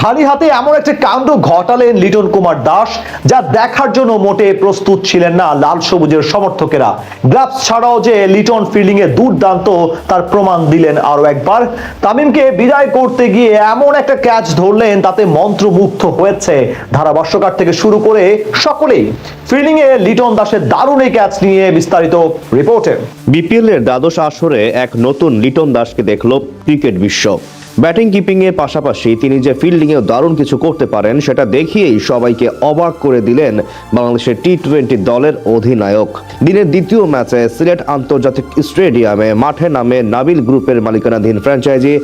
খালি হাতে এমন একটা কাণ্ড ঘটালেন লিটন কুমার দাস, যা দেখার জন্য মোটে প্রস্তুত ছিলেন না লাল সবুজের সমর্থকেরা। গ্লাভস ছাড়াও যে লিটন ফিল্ডিং এ দুর্দান্ত তার প্রমাণ দিলেন আরও একবার। তামিমকে বিদায় করতে গিয়ে এমন একটা ক্যাচ ধরলেন, তাতে মন্ত্রমুগ্ধ হয়েছে ধারাভাষ্যকার থেকে শুরু করে সকলেই। ফিল্ডিং এ লিটন দাসের দারুণ এই ক্যাচ নিয়ে বিস্তারিত রিপোর্টে। বিপিএল এর দ্বাদশ আসরে এক নতুন লিটন দাসকে দেখল ক্রিকেট বিশ্ব। ব্যাটিং কিপিং এর পাশাপাশি তিনি যে ফিল্ডিং এও দারুণ কিছু করতে পারেন, সেটা দেখিয়েই সবাইকে অবাক করে দিলেন বাংলাদেশের টি টোয়েন্টি দলের অধিনায়ক। দিনের দ্বিতীয় ম্যাচে সিলেট আন্তর্জাতিক স্টেডিয়ামে মাঠে নামে নাবিল গ্রুপের মালিকানাধীন ফ্র্যাঞ্চাইজি,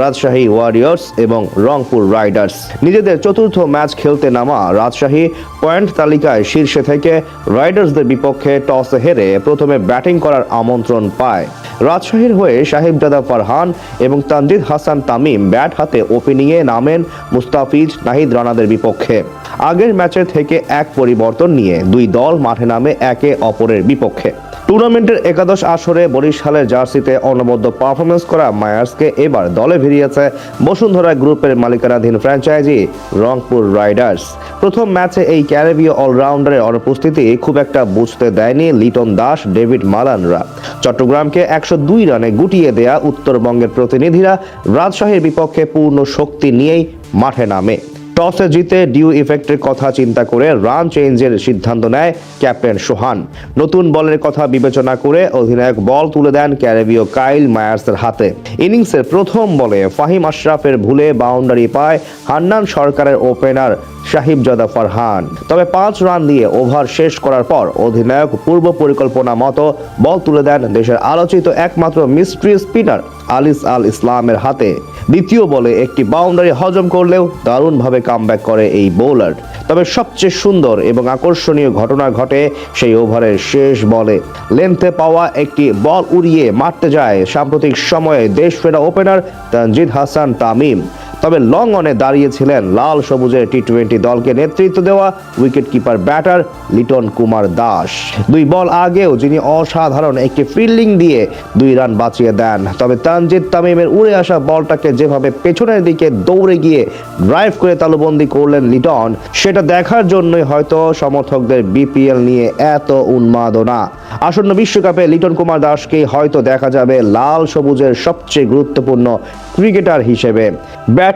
রাজশাহী ওয়ারিয়র্স এবং রংপুর রাইডার্স। নিজেদের চতুর্থ ম্যাচ খেলতে নামা রাজশাহী পয়েন্ট তালিকায় শীর্ষে থেকে রাইডার্সদের বিপক্ষে টস হেরে প্রথমে ব্যাটিং করার আমন্ত্রণ পায়। রাজশাহীর হয়ে সাহিবজাদা ফারহান এবং তানজিদ হাসান তামিম ব্যাট হাতে ওপেনিংয়ে নামেন মুস্তাফিজ নাহিদ রানাদের বিপক্ষে। আগের ম্যাচের থেকে এক পরিবর্তন নিয়ে দুই দল মাঠে নামে একে অপরের বিপক্ষে। টুর্নামেন্টের একাদশ আসরে বরিশালের জার্সিতে অনবদ্য পারফরমেন্স করা মায়ার্সকে এবার দলে ভিড়িয়েছে বসুন্ধরা গ্রুপের মালিকানাধীন ফ্র্যাঞ্চাইজি রংপুর রাইডার্স। প্রথম ম্যাচে এই ক্যারেবীয় অলরাউন্ডারের অনুপস্থিতি খুব একটা বুঝতে দেয়নি লিটন দাস, ডেভিড মালানরা। চট্টগ্রামকে একশো দুই রানে গুটিয়ে দেয়া উত্তরবঙ্গের প্রতিনিধিরা রাজশাহীর বিপক্ষে পূর্ণ শক্তি নিয়েই মাঠে নামে। টসে জিতে ডিউ ইফেক্টের কথা চিন্তা করে রান চেঞ্জের সিদ্ধান্ত নেয় ক্যাপ্টেন সোহান। নতুন বলের কথা বিবেচনা করে অধিনায়ক বল তুলে দেন ক্যারেবীয় কাইল মায়ার্সের হাতে। ইনিংসের প্রথম বলে ফাহিম আশরাফের ভুলে বাউন্ডারি পায় হান্নান সরকারের ওপেনার সাহিবজাদা ফারহান। তবে পাঁচ রান দিয়ে ওভার শেষ করার পর অধিনায়ক পূর্ব পরিকল্পনা মতো বল তুলে দেন দেশের আলোচিত একমাত্র মিস্ট্রি স্পিনার আলিস আল ইসলামের হাতে। দ্বিতীয় বলে একটি বাউন্ডারি হজম করলেও দারুণভাবে কামব্যাক করে এই বোলার তবে সবচেয়ে সুন্দর এবং আকর্ষণীয় ঘটনা ঘটে সেই ওভারের শেষ বলে। লেন্থে পাওয়া একটি বল উড়িয়ে মারতে যায় সাম্প্রতিক সময়ে দেশ ফেরা ওপেনার তানজিদ হাসান তামিম। তবে লং অনে দাঁড়িয়েছিলেন লাল সবুজের টি টোয়েন্টি দলকে নেতৃত্ব দেওয়া wicket keeper batter Liton Kumar Das. দুই বল আগেও যিনি অসাধারণ একটি ফিল্ডিং দিয়ে দুই রান বাঁচিয়ে দেন। তবে তানজিদ তামিমের উড়ে আসা বলটাকে যেভাবে পেছনের দিকে দৌড়ে গিয়ে ড্রাইভ করে তালুবন্দি করলেন লিটন, সেটা দেখার জন্যই হয়তো সমর্থকদের বিপিএল নিয়ে এত উন্মাদনা। আসন্ন বিশ্বকাপে লিটন কুমার দাসকে হয়তো দেখা যাবে লাল সবুজের সবচেয়ে গুরুত্বপূর্ণ ক্রিকেটার হিসেবে।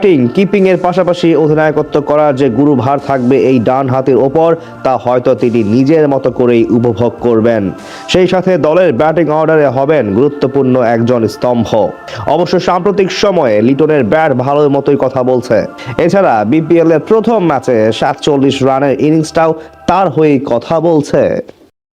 ব্যাটিং কিপিং এর পাশাপাশি অধিনায়কত্ব করার যে গুরুভার থাকবে এই ডান হাতের ওপর, তা হয়তো তিনি নিজের মতো করেই উপভোগ করবেন। সেই সাথে দলের ব্যাটিং অর্ডারে হবেন গুরুত্বপূর্ণ একজন স্তম্ভ। অবশ্য সাম্প্রতিক সময়ে লিটনের ব্যাট ভালো মতোই কথা বলছে। এছাড়া বিপিএল এর প্রথম ম্যাচে সাতচল্লিশ রানের ইনিংসটাও তার হয়েই কথা বলছে।